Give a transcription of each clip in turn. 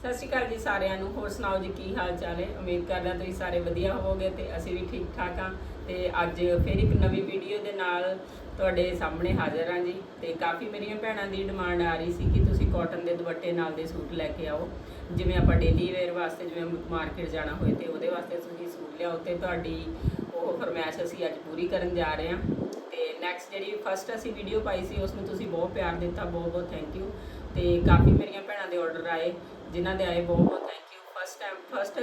ਸਤਿ ਸ਼੍ਰੀ ਅਕਾਲ ਜੀ ਸਾਰਿਆਂ ਨੂੰ। ਹੋਰ ਸੁਣਾਓ ਜੀ, ਕੀ ਹਾਲ ਚਾਲ ਹੈ? ਉਮੀਦ ਕਰਦਾ ਤੁਸੀਂ ਸਾਰੇ ਵਧੀਆ ਹੋਵੋਗੇ ਤੇ ਅਸੀਂ ਵੀ ਠੀਕ ਠਾਕ ਹਾਂ। ਤੇ ਅੱਜ ਫਿਰ ਇੱਕ ਨਵੀਂ ਵੀਡੀਓ ਦੇ ਨਾਲ ਤੁਹਾਡੇ ਸਾਹਮਣੇ ਹਾਜ਼ਰ ਹਾਂ ਜੀ। ਤੇ ਕਾਫੀ ਮੇਰੀਆਂ ਭੈਣਾਂ ਦੀ ਡਿਮਾਂਡ ਆ ਰਹੀ ਸੀ ਕਿ ਤੁਸੀਂ ਕਾਟਨ ਦੇ ਦੁਪੱਟੇ ਨਾਲ ਦੇ ਸੂਟ ਲੈ ਕੇ ਆਓ। ਜਿਵੇਂ ਆਪਾਂ ਡੇਲੀ ਵੇਅਰ ਵਾਸਤੇ ਜਿਵੇਂ ਮਾਰਕੀਟ ਜਾਣਾ ਹੋਏ ਤੇ ਉਹਦੇ ਵਾਸਤੇ ਤੁਸੀਂ ਸੂਟ ਲਿਆਓ ਤੇ ਤੁਹਾਡੀ ਉਹ ਫਰਮਾਇਸ਼ ਅਸੀਂ ਅੱਜ ਪੂਰੀ ਕਰਨ ਜਾ ਰਹੇ ਹਾਂ। ਤੇ ਨੈਕਸਟ ਜਿਹੜੀ ਫਸਟ ਅਸੀਂ ਵੀਡੀਓ ਪਾਈ ਸੀ ਉਸ ਨੂੰ ਤੁਸੀਂ ਬਹੁਤ ਪਿਆਰ ਦਿੱਤਾ ਬਹੁਤ ਬਹੁਤ ਥੈਂਕ ਯੂ ਤੇ ਕਾਫੀ ਮੇਰੀਆਂ ਭੈਣਾਂ ਦੇ ਆਰਡਰ ਆਏ। ਜਿਨ੍ਹਾਂ ਦੇ ਆਏ ਬਹੁਤ ਬਹੁਤ thank you first time first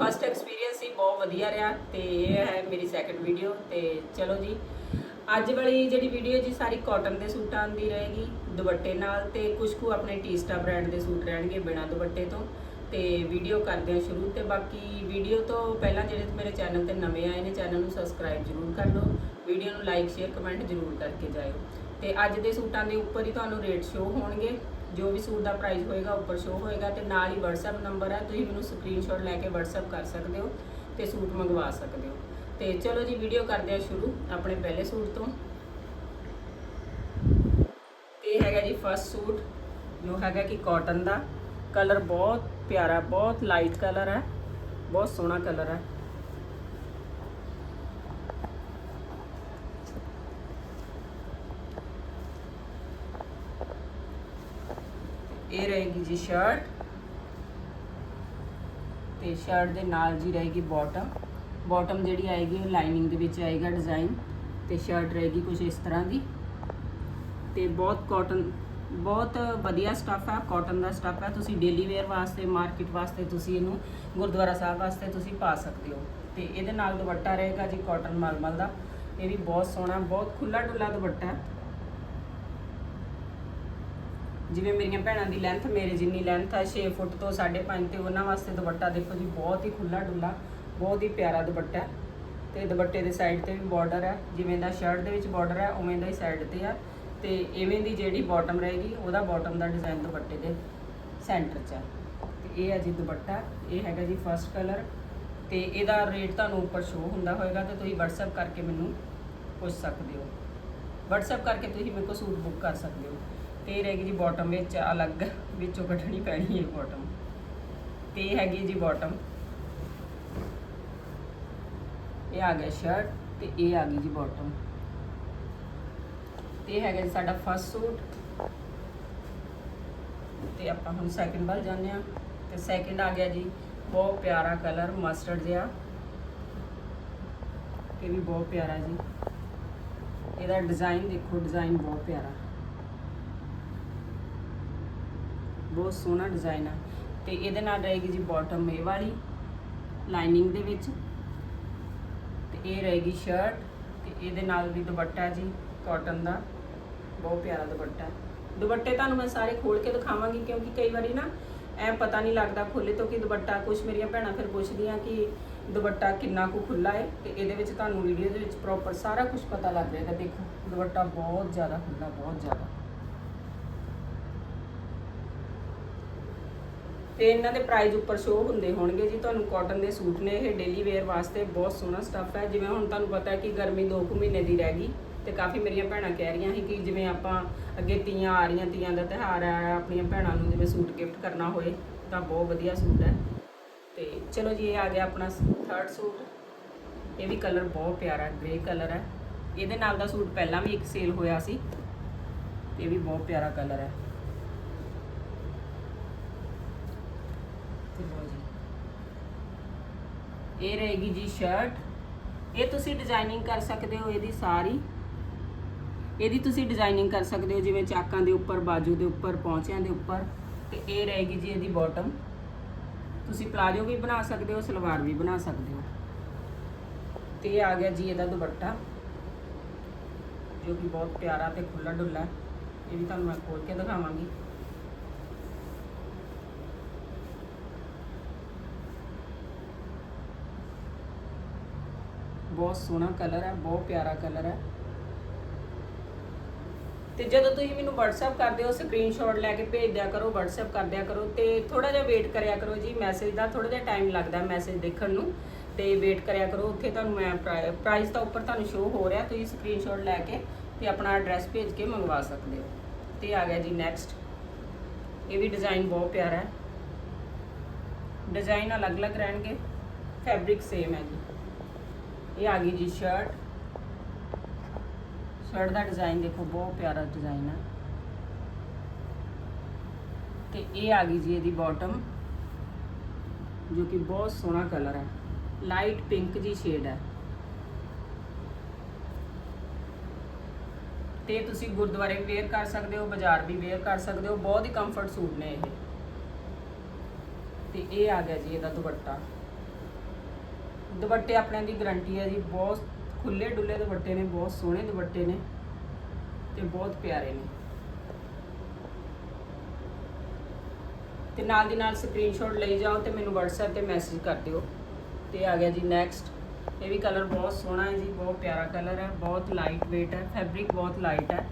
first experience ਹੀ ਬਹੁਤ ਵਧੀਆ ਰਿਹਾ ਤੇ ਇਹ ਹੈ ਮੇਰੀ ਸੈਕੰਡ ਵੀਡੀਓ ਤੇ ਚਲੋ ਜੀ। ਅੱਜ ਵਾਲੀ ਜਿਹੜੀ ਵੀਡੀਓ ਜੀ, ਸਾਰੀ ਕਾਟਨ ਦੇ ਸੂਟਾਂ ਦੀ ਰਹੇਗੀ, ਦੁਪੱਟੇ ਨਾਲ ਤੇ ਕੁਝ ਕੁ ਆਪਣੇ ਟੀਸਟਾ ਬ੍ਰਾਂਡ ਦੇ ਸੂਟ ਰਹਿਣਗੇ ਬਿਨਾਂ ਦੁਪੱਟੇ ਤੋਂ। ਤੇ ਵੀਡੀਓ ਕਰਦੇ ਹਾਂ ਸ਼ੁਰੂ ਤੇ ਬਾਕੀ ਵੀਡੀਓ ਤੋਂ ਪਹਿਲਾਂ ਜਿਹੜੇ ਮੇਰੇ ਚੈਨਲ ਤੇ ਨਵੇਂ ਆਏ ਨੇ ਚੈਨਲ ਨੂੰ ਸਬਸਕ੍ਰਾਈਬ ਜ਼ਰੂਰ ਕਰ ਲਓ। ਵੀਡੀਓ ਨੂੰ ਲਾਈਕ ਸ਼ੇਅਰ ਕਮੈਂਟ ਜ਼ਰੂਰ ਕਰਕੇ ਜਾਇਓ। ਤੇ ਅੱਜ ਦੇ ਸੂਟਾਂ ਦੇ ਉੱਪਰ ਹੀ ਤੁਹਾਨੂੰ ਰੇਟ ਸ਼ੋ ਹੋਣਗੇ। ਜੋ ਵੀ ਸੂਟ ਦਾ ਪ੍ਰਾਈਸ ਹੋਏਗਾ ਉੱਪਰ ਸ਼ੋ ਹੋਏਗਾ ਤੇ ਨਾਲ ਹੀ WhatsApp ਨੰਬਰ ਹੈ ਤੁਸੀਂ ਮੈਨੂੰ ਸਕਰੀਨਸ਼ਾਟ ਲੈ ਕੇ WhatsApp ਕਰ ਸਕਦੇ ਹੋ ਤੇ ਸੂਟ ਮੰਗਵਾ ਸਕਦੇ ਹੋ। ਤੇ ਚਲੋ ਜੀ ਵੀਡੀਓ ਕਰਦੇ ਹਾਂ ਸ਼ੁਰੂ ਆਪਣੇ ਪਹਿਲੇ ਸੂਟ ਤੋਂ। ਇਹ ਹੈਗਾ ਜੀ ਫਸਟ ਸੂਟ, ਜੋ ਹੈਗਾ ਕਿ ਕਾਟਨ ਦਾ। ਕਲਰ ਬਹੁਤ ਪਿਆਰਾ, ਬਹੁਤ ਲਾਈਟ ਕਲਰ ਹੈ, ਬਹੁਤ ਸੋਹਣਾ ਕਲਰ ਹੈ। ਇਹ ਰਹੇਗੀ ਜੀ ਸ਼ਰਟ ਤੇ ਸ਼ਰਟ ਦੇ ਨਾਲ ਜੀ ਰਹੇਗੀ ਬਾਟਮ ਬਾਟਮ ਜਿਹੜੀ ਆਏਗੀ ਉਹ ਲਾਈਨਿੰਗ ਦੇ ਵਿੱਚ ਆਏਗਾ ਡਿਜ਼ਾਈਨ ਤੇ ਸ਼ਰਟ ਰਹੇਗੀ ਕੁਝ ਇਸ ਤਰ੍ਹਾਂ ਦੀ। ਤੇ ਬਹੁਤ ਕਾਟਨ ਬਹੁਤ ਵਧੀਆ ਸਟੱਫ ਹੈ ਕਾਟਨ ਦਾ ਸਟੱਫ ਹੈ। ਤੁਸੀਂ ਡੇਲੀ ਵੇਅਰ ਵਾਸਤੇ ਮਾਰਕੀਟ ਵਾਸਤੇ ਤੁਸੀਂ ਇਹਨੂੰ, ਗੁਰਦੁਆਰਾ ਸਾਹਿਬ ਵਾਸਤੇ ਤੁਸੀਂ ਪਾ ਸਕਦੇ ਹੋ। ਤੇ ਇਹਦੇ ਨਾਲ ਦੁਪੱਟਾ ਰਹੇਗਾ ਜੀ ਕਾਟਨ ਮਲਮਲ ਦਾ। ਇਹ ਵੀ ਬਹੁਤ ਸੋਹਣਾ, ਬਹੁਤ ਖੁੱਲਾ ਡੁੱਲਾ ਦੁਪੱਟਾ ਹੈ। ਜਿਵੇਂ ਮੇਰੀਆਂ ਭੈਣਾਂ ਦੀ ਲੈਂਥ ਮੇਰੇ ਜਿੰਨੀ ਲੈਂਥ ਹੈ 6 ਫੁੱਟ ਤੋਂ 5.5 ਤੇ ਉਹਨਾਂ ਵਾਸਤੇ ਦੁਪੱਟਾ ਦੇਖੋ ਜੀ, ਬਹੁਤ ਹੀ ਖੁੱਲਾ ਡੁੱਲਾ, ਬਹੁਤ ਹੀ ਪਿਆਰਾ ਦੁਪੱਟਾ। ਹੈ ਤੇ ਦੁਪੱਟੇ ਦੇ ਸਾਈਡ ਤੇ ਵੀ ਬਾਰਡਰ ਹੈ ਜਿਵੇਂ ਦਾ ਸ਼ਰਟ ਦੇ ਵਿੱਚ ਬਾਰਡਰ ਹੈ ਉਵੇਂ ਦਾ ਹੀ ਸਾਈਡ ਤੇ ਆ। ਤੇ ਇਵੇਂ ਦੀ ਜਿਹੜੀ ਬਾਟਮ ਰਹੇਗੀ, ਉਹਦਾ ਬਾਟਮ ਦਾ ਡਿਜ਼ਾਈਨ ਦੁਪੱਟੇ ਦੇ ਸੈਂਟਰ 'ਚ ਹੈ ਤੇ ਇਹ ਹੈ ਜੀ ਦੁਪੱਟਾ, ਇਹ ਹੈਗਾ ਜੀ ਫਰਸਟ ਕਲਰ ਤੇ ਇਹਦਾ ਰੇਟ ਤੁਹਾਨੂੰ ਉੱਪਰ ਸ਼ੋ ਹੁੰਦਾ ਹੋਏਗਾ ਤੇ ਤੁਸੀਂ WhatsApp ਕਰਕੇ ਮੈਨੂੰ ਪੁੱਛ ਸਕਦੇ ਹੋ। WhatsApp ਕਰਕੇ ਤੁਸੀਂ ਮੇਰੇ ਕੋਲ ਸੂਟ ਬੁੱਕ ਕਰ ਸਕਦੇ ਹੋ। ਤੇ ਇਹ ਗਈ ਜੀ ਬਾਟਮ ਵਿੱਚ, ਅਲੱਗ ਵਿੱਚੋਂ ਕੱਢਣੀ ਪੈਣੀ ਹੈ ਬਾਟਮ ਤੇ ਇਹ ਹੈਗੀ ਜੀ ਬਾਟਮ ਇਹ ਆ ਗਿਆ ਸ਼ਰਟ ਤੇ ਇਹ ਆ ਗਈ ਜੀ ਬਾਟਮ ਤੇ ਹੈਗਾ ਜੀ ਸਾਡਾ ਫਸਟ ਸੂਟ ਤੇ ਆਪਾਂ ਹੁਣ ਸੈਕਿੰਡ ਵੱਲ ਜਾਂਦੇ ਆ ਤੇ ਸੈਕਿੰਡ ਆ ਗਿਆ ਜੀ ਬਹੁਤ ਪਿਆਰਾ ਕਲਰ ਮਸਟਰਡ ਜਿਹਾ। ਇਹ ਵੀ ਬਹੁਤ ਪਿਆਰਾ ਜੀ। ਇਹਦਾ ਡਿਜ਼ਾਈਨ ਦੇਖੋ ਡਿਜ਼ਾਈਨ ਬਹੁਤ ਪਿਆਰਾ। ਬਹੁਤ ਸੋਹਣਾ ਡਿਜ਼ਾਈਨ ਆ। ਤੇ ਇਹਦੇ ਨਾਲ ਰਹੇਗੀ ਜੀ ਬਾਟਮ ਇਹ ਵਾਲੀ ਲਾਈਨਿੰਗ ਦੇ ਵਿੱਚ। ਤੇ ਇਹ ਰਹੇਗੀ ਸ਼ਰਟ ਤੇ ਇਹਦੇ ਨਾਲ ਵੀ ਦੁਪੱਟਾ ਜੀ ਕਾਟਨ ਦਾ। ਬਹੁਤ ਪਿਆਰਾ ਦੁਪੱਟਾ। ਦੁਪੱਟੇ ਤੁਹਾਨੂੰ ਮੈਂ ਸਾਰੇ ਖੋਲ ਕੇ ਦਿਖਾਵਾਂਗੀ ਕਿਉਂਕਿ ਕਈ ਵਾਰੀ ਨਾ ਐ ਪਤਾ ਨਹੀਂ ਲੱਗਦਾ ਖੋਲੇ ਤੋਂ ਕਿ ਦੁਪੱਟਾ ਕੁਝ ਮੇਰੀਆਂ ਭੈਣਾਂ ਫਿਰ ਪੁੱਛਦੀਆਂ ਕਿ ਦੁਪੱਟਾ ਕਿੰਨਾ ਕੁ ਖੁੱਲਾ ਹੈ ਤੇ ਇਹਦੇ ਵਿੱਚ ਤੁਹਾਨੂੰ ਵੀਡੀਓ ਦੇ ਵਿੱਚ ਪ੍ਰੋਪਰ ਸਾਰਾ ਕੁਝ ਪਤਾ ਲੱਗ ਜਾਏਗਾ। ਦੇਖੋ, ਦੁਪੱਟਾ ਬਹੁਤ ਜ਼ਿਆਦਾ ਖੁੱਲਾ ਬਹੁਤ ਜ਼ਿਆਦਾ। ਤੇ ਇਹਨਾਂ ਦੇ ਪ੍ਰਾਈਸ ਉੱਪਰ ਸ਼ੋਅ ਹੁੰਦੇ ਹੋਣਗੇ ਜੀ। ਤੁਹਾਨੂੰ ਕਾਟਨ ਦੇ ਸੂਟ ਨੇ, ਇਹ ਡੇਲੀ ਵੇਅਰ ਵਾਸਤੇ ਬਹੁਤ ਸੋਹਣਾ ਸਟੱਫ ਹੈ। ਜਿਵੇਂ ਹੁਣ ਤੁਹਾਨੂੰ ਪਤਾ ਹੈ ਕਿ ਗਰਮੀ 2 ਕੁ ਮਹੀਨੇ ਦੀ ਰਹਿ ਗਈ ਤੇ ਕਾਫੀ ਮੇਰੀਆਂ ਭੈਣਾਂ ਕਹਿ ਰਹੀਆਂ ਸੀ ਕਿ ਜਿਵੇਂ ਆਪਾਂ ਅੱਗੇ ਤੀਆਂ ਆ ਰਹੀਆਂ, ਤੀਆਂ ਦਾ ਤਿਉਹਾਰ ਆ ਆਪਣੀਆਂ ਭੈਣਾਂ ਨੂੰ ਜਿਵੇਂ ਸੂਟ ਗਿਫਟ ਕਰਨਾ ਹੋਏ ਤਾਂ ਬਹੁਤ ਵਧੀਆ ਸੂਟ ਹੈ। ਤੇ ਚਲੋ ਜੀ, ਇਹ ਆ ਗਿਆ ਆਪਣਾ ਥਰਡ ਸੂਟ। ਇਹ ਵੀ ਕਲਰ ਬਹੁਤ ਪਿਆਰਾ ਗ੍ਰੇ ਕਲਰ ਹੈ। ਇਹਦੇ ਨਾਲ ਦਾ ਸੂਟ ਪਹਿਲਾਂ ਵੀ ਇੱਕ ਸੇਲ ਹੋਇਆ ਸੀ। ਇਹ ਵੀ ਬਹੁਤ ਪਿਆਰਾ ਕਲਰ ਹੈ। ਤੇ ਲਓ ਜੀ ਇਹ ਰਹੇਗੀ ਜੀ ਸ਼ਰਟ ਇਹ ਤੁਸੀਂ ਡਿਜ਼ਾਈਨਿੰਗ ਕਰ ਸਕਦੇ ਹੋ ਇਹਦੀ ਸਾਰੀ। ਇਹਦੀ ਤੁਸੀਂ ਡਿਜ਼ਾਈਨਿੰਗ ਕਰ ਸਕਦੇ ਹੋ ਜਿਵੇਂ ਚਾਕਾਂ ਦੇ ਉੱਪਰ, ਬਾਜੂ ਦੇ ਉੱਪਰ, ਪੌਂਚਿਆਂ ਦੇ ਉੱਪਰ। ਤੇ ਇਹ ਰਹੇਗੀ ਜੀ ਇਹਦੀ ਬਾਟਮ ਤੁਸੀਂ ਪਲਾਜੋ ਵੀ ਬਣਾ ਸਕਦੇ ਹੋ, ਸਲਵਾਰ ਵੀ ਬਣਾ ਸਕਦੇ ਹੋ। ਤੇ ਇਹ ਆ ਗਿਆ ਜੀ ਇਹਦਾ ਦੁਪੱਟਾ, ਜੋ ਕਿ ਬਹੁਤ ਪਿਆਰਾ ਤੇ ਖੁੱਲਾ ਡੁੱਲਾ ਇਹ ਵੀ ਤੁਹਾਨੂੰ ਮੈਂ ਖੋਲ ਕੇ ਦਿਖਾਵਾਂਗੀ। ਬਹੁਤ ਸੋਹਣਾ ਕਲਰ ਹੈ, ਬਹੁਤ ਪਿਆਰਾ ਕਲਰ ਹੈ। ਤੇ ਜਦੋਂ ਤੁਸੀਂ ਮੈਨੂੰ WhatsApp ਕਰਦੇ ਹੋ ਸਕਰੀਨਸ਼ਾਟ ਲੈ ਕੇ ਭੇਜ ਦਿਆ ਕਰੋ, WhatsApp ਕਰ ਦਿਆ ਕਰੋ ਤੇ ਥੋੜਾ ਜਿਹਾ ਵੇਟ ਕਰਿਆ ਕਰੋ ਜੀ ਮੈਸੇਜ ਦਾ ਥੋੜਾ ਜਿਹਾ ਟਾਈਮ ਲੱਗਦਾ ਮੈਸੇਜ ਦੇਖਣ ਨੂੰ ਤੇ ਵੇਟ ਕਰਿਆ ਕਰੋ, ਉੱਥੇ ਤੁਹਾਨੂੰ ਮੈਂ ਪ੍ਰਾਈਸ ਤਾਂ ਉੱਪਰ ਤੁਹਾਨੂੰ ਸ਼ੋ ਹੋ ਰਿਹਾ, ਤੁਸੀਂ ਸਕਰੀਨਸ਼ਾਟ ਲੈ ਕੇ ਤੇ ਆਪਣਾ ਐਡਰੈਸ ਭੇਜ ਕੇ ਮੰਗਵਾ ਸਕਦੇ ਹੋ। ਤੇ ਆ ਗਿਆ ਜੀ ਨੈਕਸਟ ਇਹ ਵੀ ਡਿਜ਼ਾਈਨ ਬਹੁਤ ਪਿਆਰਾ ਹੈ। ਡਿਜ਼ਾਈਨ ਅਲੱਗ-ਅਲੱਗ ਰਹਿਣਗੇ ਫੈਬਰਿਕ ਸੇਮ ਹੈ ਜੀ। ਇਹ ਆ ਗਈ ਜੀ ਸ਼ਰਟ ਸ਼ਰਟ ਦਾ ਡਿਜ਼ਾਈਨ ਦੇਖੋ, ਬਹੁਤ ਪਿਆਰਾ ਡਿਜ਼ਾਈਨ ਹੈ ਤੇ ਇਹ ਆ ਗਈ ਜੀ ਇਹਦੀ ਬਾਟਮ ਜੋ ਕਿ ਬਹੁਤ ਸੋਹਣਾ ਕਲਰ ਹੈ ਲਾਈਟ ਪਿੰਕ ਜੀ ਸ਼ੇਡ ਹੈ ਤੇ ਤੁਸੀਂ ਗੁਰਦੁਆਰੇ ਵੀ ਵੇਅਰ ਕਰ ਸਕਦੇ ਹੋ, ਬਾਜ਼ਾਰ ਵੀ ਵੇਅਰ ਕਰ ਸਕਦੇ ਹੋ, ਬਹੁਤ ਹੀ ਕੰਫਰਟ ਸੂਟ ਨੇ ਇਹ। ਤੇ ਇਹ ਆ ਗਿਆ ਜੀ ਇਹਦਾ ਦੁਪੱਟਾ। ਦੁਪੱਟੇ ਆਪਣਿਆਂ ਦੀ ਗਾਰੰਟੀ ਹੈ ਜੀ, ਬਹੁਤ ਖੁੱਲੇ ਡੁੱਲੇ ਦੁਪੱਟੇ ਨੇ, ਬਹੁਤ ਸੋਹਣੇ ਦੁਪੱਟੇ ਨੇ ਤੇ ਬਹੁਤ ਪਿਆਰੇ ਨੇ। ਤੇ ਨਾਲ ਦੀ ਨਾਲ ਸਕਰੀਨਸ਼ਾਟ ਲਈ ਜਾਓ ਤੇ ਮੈਨੂੰ WhatsApp ਤੇ ਮੈਸੇਜ ਕਰ ਦਿਓ। ਤੇ ਆ ਗਿਆ ਜੀ ਨੈਕਸਟ ਇਹ ਵੀ ਕਲਰ ਬਹੁਤ ਸੋਹਣਾ ਹੈ ਜੀ, ਬਹੁਤ ਪਿਆਰਾ ਕਲਰ ਹੈ, ਬਹੁਤ ਲਾਈਟ weight ਹੈ ਫੈਬਰਿਕ ਬਹੁਤ ਲਾਈਟ ਹੈ।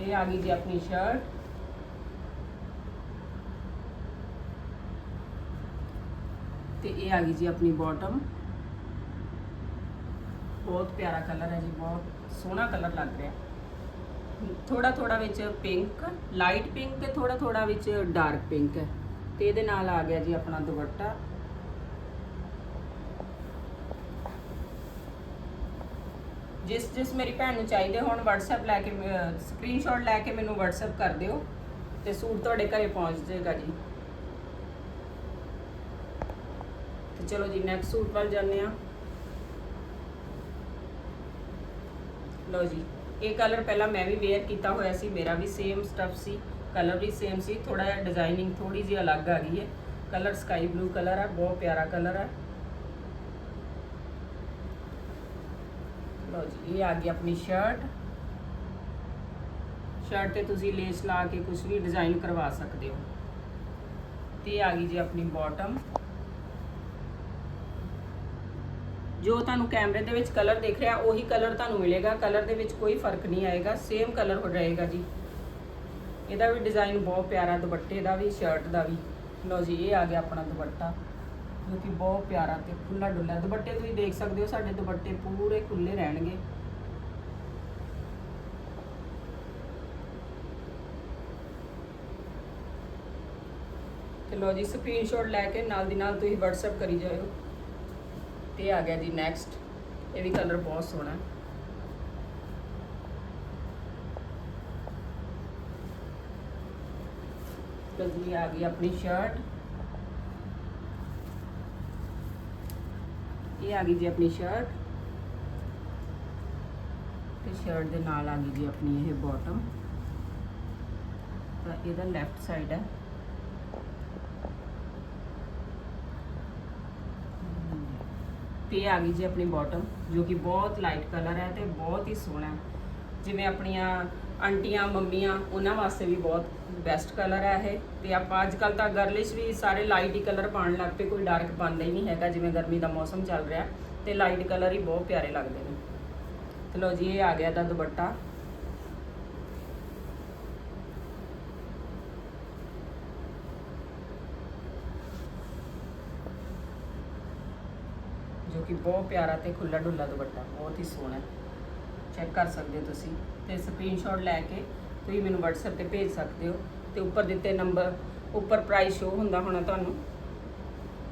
ਇਹ ਆ ਗਈ ਜੀ ਆਪਣੀ ਸ਼ਰਟ ਤੇ ਇਹ ਆ ਗਈ ਜੀ ਆਪਣੀ ਬਾਟਮ ਬਹੁਤ ਪਿਆਰਾ ਕਲਰ ਹੈ ਜੀ, ਬਹੁਤ ਸੋਹਣਾ ਕਲਰ ਲੱਗ ਰਿਹਾ। ਥੋੜਾ ਥੋੜਾ ਵਿੱਚ ਪਿੰਕ ਲਾਈਟ ਪਿੰਕ ਤੇ ਥੋੜਾ ਥੋੜਾ ਵਿੱਚ ਡਾਰਕ ਪਿੰਕ ਹੈ। ਤੇ ਇਹਦੇ ਨਾਲ ਆ ਗਿਆ ਜੀ ਆਪਣਾ ਦੁਪੱਟਾ। ਜਿਸ ਜਿਸ ਮੇਰੀ ਭੈਣ ਨੂੰ ਚਾਹੀਦੇ ਹੋਣ, WhatsApp ਲੈ ਕੇ ਸਕਰੀਨਸ਼ਾਟ ਲੈ ਕੇ ਮੈਨੂੰ WhatsApp ਕਰ ਦਿਓ ਤੇ ਸੂਟ ਤੁਹਾਡੇ ਘਰੇ ਪਹੁੰਚ ਜਾਏਗਾ ਜੀ ਤੇ ਚਲੋ ਜੀ ਨੈਕਸਟ ਸੂਟ ਵੱਲ ਜਾਂਦੇ ਆ ਲਓ ਜੀ, ਇਹ ਕਲਰ ਪਹਿਲਾਂ ਮੈਂ ਵੀ ਵੇਅਰ ਕੀਤਾ ਹੋਇਆ ਸੀ, ਮੇਰਾ ਵੀ ਸੇਮ ਸਟਫ ਸੀ ਕਲਰ ਵੀ ਸੇਮ ਸੀ ਥੋੜਾ ਜਿਹਾ ਡਿਜ਼ਾਈਨਿੰਗ ਥੋੜੀ ਜਿਹੀ ਅਲੱਗ ਆ ਗਈ ਹੈ। ਕਲਰ ਸਕਾਈ ਬਲੂ ਕਲਰ ਹੈ ਬਹੁਤ ਪਿਆਰਾ ਕਲਰ ਹੈ ਲਓ ਜੀ, ਇਹ ਆ ਗਈ ਆਪਣੀ ਸ਼ਰਟ ਸ਼ਰਟ ਤੇ ਤੁਸੀਂ ਲੇਸ ਲਾ ਕੇ ਕੁਝ ਵੀ ਡਿਜ਼ਾਈਨ ਕਰਵਾ ਸਕਦੇ ਹੋ। ਤੇ ਆ ਗਈ ਜੀ ਆਪਣੀ ਬਾਟਮ ਜੋ ਤੁਹਾਨੂੰ ਕੈਮਰੇ ਦੇ ਵਿੱਚ ਕਲਰ ਦਿਖ ਰਿਹਾ, ਉਹੀ ਕਲਰ ਤੁਹਾਨੂੰ ਮਿਲੇਗਾ। ਕਲਰ ਦੇ ਵਿੱਚ ਕੋਈ ਫ਼ਰਕ ਨਹੀਂ ਆਏਗਾ ਸੇਮ ਕਲਰ ਹੋ ਜਾਏਗਾ ਜੀ। ਇਹਦਾ ਵੀ ਡਿਜ਼ਾਈਨ ਬਹੁਤ ਪਿਆਰਾ, ਦੁਪੱਟੇ ਦਾ ਵੀ ਸ਼ਰਟ ਦਾ ਵੀ। ਲਓ ਜੀ, ਇਹ ਆ ਗਿਆ ਆਪਣਾ ਦੁਪੱਟਾ, ਜੋ ਕਿ ਬਹੁਤ ਪਿਆਰਾ ਤੇ ਖੁੱਲਾ ਡੁੱਲਾ। ਦੁਪੱਟੇ ਤੁਸੀਂ ਦੇਖ ਸਕਦੇ ਹੋ, ਸਾਡੇ ਦੁਪੱਟੇ ਪੂਰੇ ਖੁੱਲੇ ਰਹਿਣਗੇ। ਤੇ ਲਓ ਜੀ ਸਕਰੀਨਸ਼ਾਟ ਲੈ ਕੇ ਨਾਲ ਦੀ ਨਾਲ ਤੁਸੀਂ WhatsApp ਕਰੀ ਜਾਇਓ। ਤੇ ਆ ਗਿਆ ਜੀ ਨੈਕਸਟ ਇਹ ਵੀ ਕਲਰ ਬਹੁਤ ਸੋਹਣਾ ਹੈ। ਜੀ ਆ ਗਈ ਆਪਣੀ ਸ਼ਰਟ ਇਹ ਆ ਗਈ ਜੀ ਆਪਣੀ ਸ਼ਰਟ ਤੇ ਸ਼ਰਟ ਦੇ ਨਾਲ ਆ ਗਈ ਜੀ ਆਪਣੀ ਇਹ ਬਾਟਮ ਤਾਂ ਇਹਦਾ ਲੈਫਟ ਸਾਈਡ ਹੈ। ਤੇ ਇਹ ਆ ਗਈ ਜੀ ਆਪਣੀ ਬਾਟਮ ਜੋ ਕਿ ਬਹੁਤ ਲਾਈਟ ਕਲਰ ਹੈ ਤੇ ਬਹੁਤ ਹੀ ਸੋਹਣਾ ਜਿਵੇਂ ਆਪਣੀਆਂ ਆਂਟੀਆਂ, ਮੰਮੀਆਂ, ਉਹਨਾਂ ਵਾਸਤੇ ਵੀ ਬਹੁਤ ਬੈਸਟ ਕਲਰ ਹੈ ਇਹ। ਤੇ ਆਪਾਂ ਅੱਜ ਕੱਲ ਤਾਂ ਗਰਲਿਸ਼ ਵੀ ਸਾਰੇ ਲਾਈਟ ਹੀ ਕਲਰ ਪਾਉਣ ਲੱਗ ਪਏ, ਕੋਈ ਡਾਰਕ ਪਾਉਂਦਾ ਹੀ ਨਹੀਂ ਹੈਗਾ ਜਿਵੇਂ ਗਰਮੀ ਦਾ ਮੌਸਮ ਚੱਲ ਰਿਹਾ। ਤੇ ਲਾਈਟ ਕਲਰ ਹੀ ਬਹੁਤ ਪਿਆਰੇ ਲੱਗਦੇ ਨੇ। ਤੇ ਲਓ ਜੀ, ਇਹ ਆ ਗਿਆ ਦਾ ਦੁਪੱਟਾ। ਜੋ ਕਿ ਬਹੁਤ ਪਿਆਰਾ ਤੇ ਖੁੱਲਾ ਡੁੱਲਾ ਦੁਪੱਟਾ, ਬਹੁਤ ਹੀ ਸੋਹਣਾ ਚੈੱਕ ਕਰ ਸਕਦੇ ਹੋ ਤੁਸੀਂ ਤੇ ਸਕਰੀਨਸ਼ਾਟ ਲੈ ਕੇ ਤੁਸੀਂ ਮੈਨੂੰ WhatsApp ਤੇ ਭੇਜ ਸਕਦੇ ਹੋ ਤੇ ਉੱਪਰ ਦਿੱਤੇ ਨੰਬਰ ਉੱਪਰ ਪ੍ਰਾਈਸ ਸ਼ੋ ਹੁੰਦਾ ਹੋਣਾ ਤੁਹਾਨੂੰ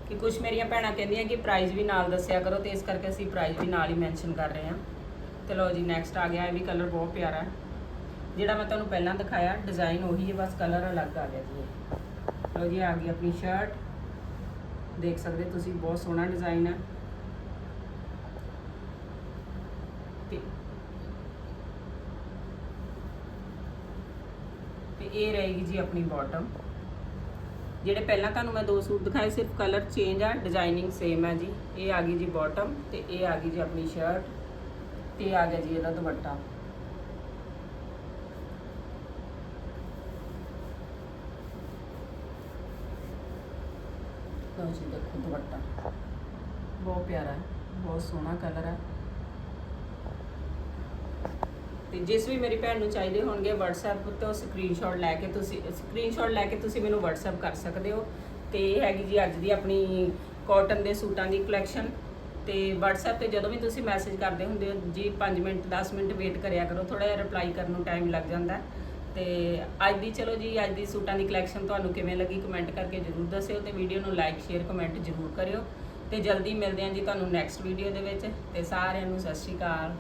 ਕਿ ਕੁਝ ਮੇਰੀਆਂ ਭੈਣਾਂ ਕਹਿੰਦੀਆਂ ਕਿ ਪ੍ਰਾਈਸ ਵੀ ਨਾਲ ਦੱਸਿਆ ਕਰੋ ਤੇ ਇਸ ਕਰਕੇ ਅਸੀਂ ਪ੍ਰਾਈਸ ਵੀ ਨਾਲ ਹੀ ਮੈਂਸ਼ਨ ਕਰ ਰਹੇ ਹਾਂ। ਤੇ ਲਓ ਜੀ ਨੈਕਸਟ ਆ ਗਿਆ, ਇਹ ਵੀ ਕਲਰ ਬਹੁਤ ਪਿਆਰਾ ਹੈ। ਜਿਹੜਾ ਮੈਂ ਤੁਹਾਨੂੰ ਪਹਿਲਾਂ ਦਿਖਾਇਆ ਡਿਜ਼ਾਈਨ ਉਹੀ ਹੈ, ਬਸ ਕਲਰ ਅਲੱਗ ਆ ਗਿਆ ਜੀ ਇਹ। ਲਓ ਜੀ, ਆ ਗਈ ਆਪਣੀ ਸ਼ਰਟ ਦੇਖ ਸਕਦੇ ਤੁਸੀਂ, ਬਹੁਤ ਸੋਹਣਾ ਡਿਜ਼ਾਈਨ ਹੈ। ਤੇ ਇਹ ਰਹੇਗੀ ਜੀ ਆਪਣੀ ਬਾਟਮ ਜਿਹੜੇ ਪਹਿਲਾਂ ਤੁਹਾਨੂੰ ਮੈਂ ਦੋ ਸੂਟ ਦਿਖਾਏ, ਸਿਰਫ ਕਲਰ ਚੇਂਜ ਆ ਡਿਜ਼ਾਈਨਿੰਗ ਸੇਮ ਹੈ ਜੀ। ਇਹ ਆ ਗਈ ਜੀ ਬਾਟਮ ਤੇ ਇਹ ਆ ਗਈ ਜੀ ਆਪਣੀ ਸ਼ਰਟ ਤੇ ਇਹ ਆ ਗਿਆ ਜੀ ਇਹਦਾ ਦੁਪੱਟਾ। ਲਓ ਜੀ, ਦੇਖੋ ਦੁਪੱਟਾ। ਬਹੁਤ ਪਿਆਰਾ ਹੈ, ਬਹੁਤ ਸੋਹਣਾ ਕਲਰ ਹੈ ਤੇ ਜਿਸ ਵੀ ਮੇਰੀ ਭੈਣ ਨੂੰ ਚਾਹੀਦੇ ਹੋਣਗੇ WhatsApp ਤੋਂ ਸਕਰੀਨਸ਼ਾਟ ਲੈ ਕੇ ਤੁਸੀਂ ਸਕਰੀਨਸ਼ਾਟ ਲੈ ਕੇ ਤੁਸੀਂ ਮੈਨੂੰ WhatsApp ਕਰ ਸਕਦੇ ਹੋ। ਤੇ ਇਹ ਹੈਗੀ ਜੀ ਅੱਜ ਦੀ ਆਪਣੀ ਕਾਟਨ ਦੇ ਸੂਟਾਂ ਦੀ ਕਲੈਕਸ਼ਨ ਤੇ WhatsApp ਤੇ ਜਦੋਂ ਵੀ ਤੁਸੀਂ ਮੈਸੇਜ ਕਰਦੇ ਹੁੰਦੇ ਹੋ, ਜੀ 5 ਮਿੰਟ 10 ਮਿੰਟ ਵੇਟ ਕਰਿਆ ਕਰੋ ਥੋੜਾ ਜਿਹਾ ਰਿਪਲਾਈ ਕਰਨ ਨੂੰ ਟਾਈਮ ਲੱਗ ਜਾਂਦਾ। ਹੈ। ਤੇ ਅੱਜ ਦੀ, ਚਲੋ ਜੀ, ਅੱਜ ਦੀ ਸੂਟਾਂ ਦੀ ਕਲੈਕਸ਼ਨ ਤੁਹਾਨੂੰ ਕਿਵੇਂ ਲੱਗੀ ਕਮੈਂਟ ਕਰਕੇ ਜਰੂਰ ਦੱਸਿਓ ਤੇ ਵੀਡੀਓ ਨੂੰ ਲਾਈਕ ਸ਼ੇਅਰ ਕਮੈਂਟ ਜਰੂਰ ਕਰਿਓ। ਤੇ ਜਲਦੀ ਮਿਲਦੇ ਹਾਂ ਜੀ ਤੁਹਾਨੂੰ ਨੈਕਸਟ ਵੀਡੀਓ ਦੇ ਵਿੱਚ। ਤੇ ਸਾਰਿਆਂ ਨੂੰ ਸਤਿ ਸ਼੍ਰੀ ਅਕਾਲ।